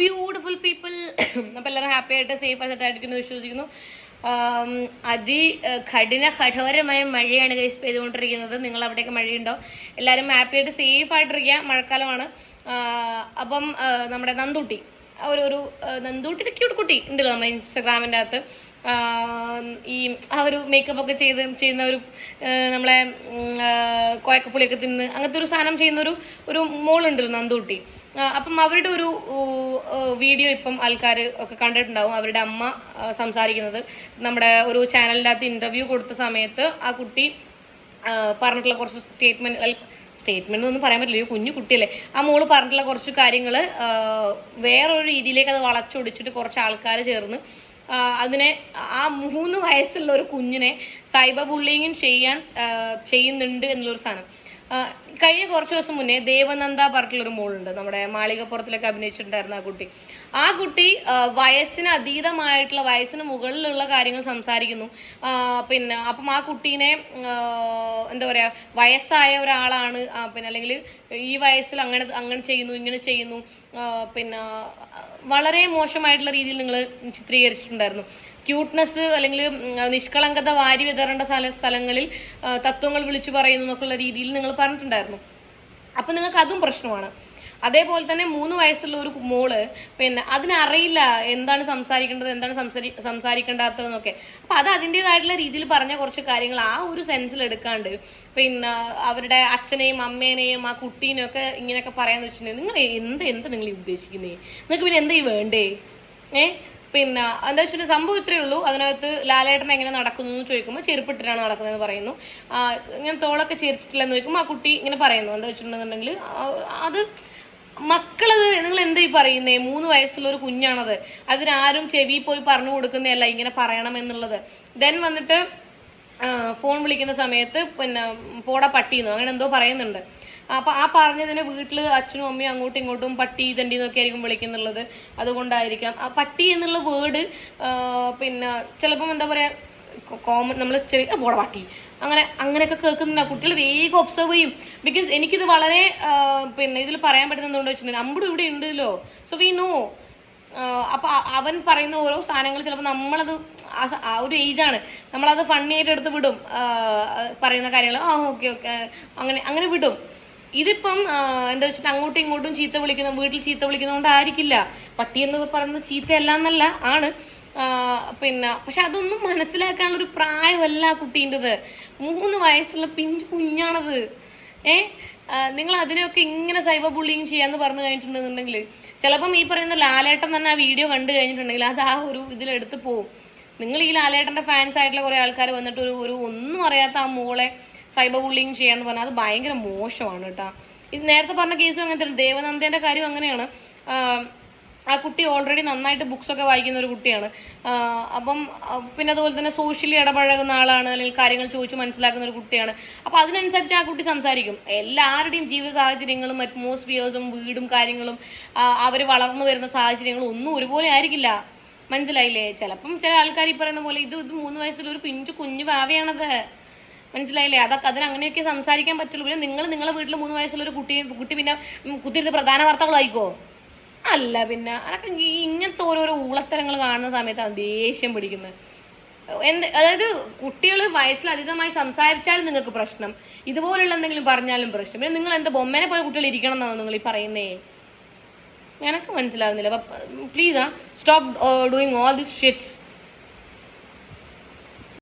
Beautiful people അപ്പം എല്ലാവരും happy ആയിട്ട് സേഫ് ആയിട്ട് ആയിരിക്കുന്നു വിശ്വസിക്കുന്നു. അതി കഠിന കഠോരമായ മഴയാണ് കൈസ് പെയ്തുകൊണ്ടിരിക്കുന്നത്. നിങ്ങൾ അവിടെയൊക്കെ മഴയുണ്ടോ? എല്ലാവരും ഹാപ്പി ആയിട്ട് സേഫ് ആയിട്ടിരിക്കുക. മഴക്കാലമാണ്. അപ്പം നമ്മുടെ നന്ദൂട്ടി. ഒരു ഒരു നന്ദൂട്ടിയുടെ ക്യൂട്ട് കുട്ടി ഉണ്ടല്ലോ നമ്മുടെ ഇൻസ്റ്റഗ്രാമിന്റെ അകത്ത്. ഈ ആ ഒരു മേക്കപ്പ് ഒക്കെ ചെയ്ത് ചെയ്യുന്ന ഒരു നമ്മളെ കോയക്കപ്പുളിയൊക്കെ തിന്ന് അങ്ങനത്തെ ഒരു സാധനം ചെയ്യുന്ന ഒരു ഒരു മോളുണ്ടല്ലോ നന്ദൂട്ടി. അപ്പം അവരുടെ ഒരു വീഡിയോ ഇപ്പം ആൾക്കാർ ഒക്കെ കണ്ടിട്ടുണ്ടാവും. അവരുടെ അമ്മ സംസാരിക്കുന്നത്. നമ്മുടെ ഒരു ചാനലിന്റെ അകത്ത് ഇന്റർവ്യൂ കൊടുത്ത സമയത്ത് ആ കുട്ടി പറഞ്ഞിട്ടുള്ള കുറച്ച് സ്റ്റേറ്റ്മെന്റ് സ്റ്റേറ്റ്മെന്റ് ഒന്നും പറയാൻ പറ്റില്ല. ഒരു കുഞ്ഞു കുട്ടിയല്ലേ. ആ മോൾ പറഞ്ഞിട്ടുള്ള കുറച്ച് കാര്യങ്ങൾ വേറൊരു രീതിയിലേക്ക് അത് വളച്ചൊടിച്ചിട്ട് കുറച്ച് ആൾക്കാർ ചേർന്ന് അതിനെ ആ മൂന്ന് വയസ്സുള്ള ഒരു കുഞ്ഞിനെ സൈബർ ബുള്ളിങ്ങും ചെയ്യാൻ ചെയ്യുന്നുണ്ട് എന്നുള്ളൊരു സാധനം. കഴിഞ്ഞ കുറച്ച് ദിവസം മുന്നേ ദേവനന്ദ പറഞ്ഞിട്ടുള്ളൊരു മോളുണ്ട്. നമ്മുടെ മാളികപ്പുറത്തിലൊക്കെ അഭിനയിച്ചിട്ടുണ്ടായിരുന്ന ആ കുട്ടി. ആ കുട്ടി വയസ്സിന് അതീതമായിട്ടുള്ള വയസ്സിന് മുകളിലുള്ള കാര്യങ്ങൾ സംസാരിക്കുന്നു. പിന്നെ അപ്പം ആ കുട്ടീനെ എന്താ പറയുക വയസ്സായ ഒരാളാണ്. പിന്നെ അല്ലെങ്കിൽ ഈ വയസ്സിൽ അങ്ങനെ അങ്ങനെ ചെയ്യുന്നു ഇങ്ങനെ ചെയ്യുന്നു. പിന്നെ വളരെ മോശമായിട്ടുള്ള രീതിയിൽ നിങ്ങൾ ചിത്രീകരിച്ചിട്ടുണ്ടായിരുന്നു. ക്യൂട്ട്നെസ് അല്ലെങ്കിൽ നിഷ്കളങ്കത വാരി വിതറേണ്ട സ്ഥല സ്ഥലങ്ങളിൽ തത്വങ്ങൾ വിളിച്ചു പറയുന്നു എന്നൊക്കെയുള്ള രീതിയിൽ നിങ്ങൾ പറഞ്ഞിട്ടുണ്ടായിരുന്നു. അപ്പൊ നിങ്ങൾക്ക് അതും പ്രശ്നമാണ്. അതേപോലെ തന്നെ മൂന്ന് വയസ്സുള്ള ഒരു മോൾ പിന്നെ അതിനറിയില്ല എന്താണ് സംസാരിക്കേണ്ടത് എന്താണ് സംസാരി സംസാരിക്കേണ്ടാത്തതെന്നൊക്കെ. അപ്പൊ അത് അതിന്റെതായിട്ടുള്ള രീതിയിൽ പറഞ്ഞ കുറച്ച് കാര്യങ്ങൾ ആ ഒരു സെൻസിൽ എടുക്കാണ്ട് പിന്നെ അവരുടെ അച്ഛനെയും അമ്മേനെയും ആ കുട്ടീനെയും ഒക്കെ ഇങ്ങനെയൊക്കെ പറയാന്ന് വെച്ചിട്ടുണ്ടെങ്കിൽ നിങ്ങൾ എന്ത് എന്ത് നിങ്ങൾ ഉദ്ദേശിക്കുന്നേ? നിങ്ങൾക്ക് പിന്നെ എന്താ ഈ വേണ്ടേ? ഏ? പിന്നെ എന്താ വെച്ചിട്ടുണ്ടെങ്കിൽ സംഭവം ഇത്രയേ ഉള്ളൂ. അതിനകത്ത് ലാലേട്ടൻ എങ്ങനെ നടക്കുന്നു എന്ന് ചോദിക്കുമ്പോൾ ചെരുപ്പിട്ടിട്ടാണ് നടക്കുന്നതെന്ന് പറയുന്നു. ഇങ്ങനെ തോളൊക്കെ ചേർച്ചിട്ടില്ലെന്ന് ചോദിക്കുമ്പോൾ ആ കുട്ടി ഇങ്ങനെ പറയുന്നു. എന്താ വെച്ചിട്ടുണ്ടെന്നുണ്ടെങ്കിൽ അത് മക്കളത് നിങ്ങൾ എന്താ ഈ പറയുന്നേ? മൂന്ന് വയസ്സുള്ള ഒരു കുഞ്ഞാണത്. അതിനാരും ചെവി പോയി പറഞ്ഞു കൊടുക്കുന്നതല്ല ഇങ്ങനെ പറയണം എന്നുള്ളത്. ദെൻ വന്നിട്ട് ഫോൺ വിളിക്കുന്ന സമയത്ത് പിന്നെ പോടാ പട്ടിന്നു അങ്ങനെ എന്തോ പറയുന്നുണ്ട്. അപ്പൊ ആ പറഞ്ഞതിന് വീട്ടിൽ അച്ഛനും അമ്മയും അങ്ങോട്ടും ഇങ്ങോട്ടും പട്ടി തണ്ടി എന്നൊക്കെ ആയിരിക്കും വിളിക്കുന്നുള്ളത്. അതുകൊണ്ടായിരിക്കാം. ആ പട്ടി എന്നുള്ള വേർഡ് പിന്നെ ചിലപ്പം എന്താ പറയാ കോമൺ നമ്മൾ ചെറിയ പോടാ പട്ടി. അങ്ങനെ അങ്ങനെയൊക്കെ കേൾക്കുന്നുണ്ട്. കുട്ടികൾ വേഗം ഒബ്സർവ് ചെയ്യും. ബിക്കോസ് എനിക്കിത് വളരെ പിന്നെ ഇതിൽ പറയാൻ പറ്റുന്ന എന്തുകൊണ്ട് വെച്ചിട്ടുണ്ടെങ്കിൽ അമ്പടും ഇവിടെ ഉണ്ടല്ലോ. സോ വി നോ അപ്പൊ അവൻ പറയുന്ന ഓരോ സാധനങ്ങൾ ചിലപ്പോൾ നമ്മളത് ആ ഒരു ഏജ് ആണ്. നമ്മളത് ഫണ്ണി ആയിട്ട് എടുത്ത് വിടും. പറയുന്ന കാര്യങ്ങൾ ആ ഓക്കെ ഓക്കെ അങ്ങനെ അങ്ങനെ വിടും. ഇതിപ്പം എന്താ വെച്ചിട്ട് അങ്ങോട്ടും ഇങ്ങോട്ടും ചീത്ത വിളിക്കുന്ന വീട്ടിൽ ചീത്ത വിളിക്കുന്നതുകൊണ്ടായിരിക്കില്ല പട്ടി എന്ന് പറയുന്നത് ചീത്തയല്ല എന്നല്ല ആണ് പിന്നെ പക്ഷെ അതൊന്നും മനസ്സിലാക്കാനുള്ള ഒരു പ്രായമല്ല കുട്ടീന്റെത്. മൂന്ന് വയസ്സുള്ള പിഞ്ചു കുഞ്ഞാണത്. ഏ? നിങ്ങൾ അതിനെയൊക്കെ ഇങ്ങനെ സൈബർ ബുള്ളിങ് ചെയ്യാന്ന് പറഞ്ഞു കഴിഞ്ഞിട്ടുണ്ടെന്നുണ്ടെങ്കിൽ ചിലപ്പം ഈ പറയുന്ന ലാലേട്ടൻ തന്നെ ആ വീഡിയോ കണ്ടു കഴിഞ്ഞിട്ടുണ്ടെങ്കിൽ അത് ആ ഒരു ഇതിലെടുത്ത് പോവും. നിങ്ങൾ ഈ ലാലേട്ടന്റെ ഫാൻസ് ആയിട്ടുള്ള കുറെ ആൾക്കാർ വന്നിട്ട് ഒരു ഒരു ഒന്നും അറിയാത്ത ആ മോളെ സൈബർ ബുള്ളിങ് ചെയ്യാന്ന് പറഞ്ഞാൽ അത് ഭയങ്കര മോശമാണ് കേട്ടോ. ഇത് നേരത്തെ പറഞ്ഞ കേസും അങ്ങനത്തെ ദേവനന്ദന്റെ കാര്യം അങ്ങനെയാണ്. ആ, കുട്ടി ഓൾറെഡി നന്നായിട്ട് ബുക്സ് ഒക്കെ വായിക്കുന്ന ഒരു കുട്ടിയാണ്. അപ്പം പിന്നെ അതുപോലെ തന്നെ സോഷ്യലി ഇടപഴകുന്ന ആളാണ് അല്ലെങ്കിൽ കാര്യങ്ങൾ ചോദിച്ചു മനസ്സിലാക്കുന്ന ഒരു കുട്ടിയാണ്. അപ്പൊ അതിനനുസരിച്ച് ആ കുട്ടി സംസാരിക്കും. എല്ലാവരുടെയും ജീവിത സാഹചര്യങ്ങളും അറ്റ്മോസ്ഫിയേഴ്സും വീടും കാര്യങ്ങളും അവർ വളർന്നു വരുന്ന സാഹചര്യങ്ങളും ഒന്നും ഒരുപോലെ ആയിരിക്കില്ല. മനസ്സിലായില്ലേ? ചിലപ്പം ചില ആൾക്കാർ ഈ പറയുന്ന പോലെ ഇത് ഇത് മൂന്ന് വയസ്സുള്ള ഒരു പിഞ്ചു കുഞ്ഞു ഭാവയാണത് മനസ്സിലായില്ലേ? അതൊക്കെ അതിന് അങ്ങനെയൊക്കെ സംസാരിക്കാൻ പറ്റുള്ളൂ. പിന്നെ നിങ്ങൾ നിങ്ങളെ വീട്ടിൽ മൂന്ന് വയസ്സുള്ള ഒരു കുട്ടി കുട്ടി പിന്നെ കുത്തിരുന്ന് പ്രധാന വാർത്തകളായിക്കോ അല്ല പിന്നെ. അതൊക്കെ ഇങ്ങനത്തെ ഓരോരോ ഊളത്തരങ്ങൾ കാണുന്ന സമയത്താണ് ദേഷ്യം പിടിക്കുന്നത്. എന്ത് അതായത് കുട്ടികൾ വയസ്സിൽ അധികമായി സംസാരിച്ചാൽ നിങ്ങൾക്ക് പ്രശ്നം. ഇതുപോലുള്ള എന്തെങ്കിലും പറഞ്ഞാലും പ്രശ്നം. പിന്നെ നിങ്ങൾ എന്താ ബൊമ്മനെ പോലെ കുട്ടികൾ ഇരിക്കണം എന്നാണോ നിങ്ങൾ ഈ പറയുന്നേ? എനക്ക് മനസ്സിലാവുന്നില്ല. Please ah stop doing all this shits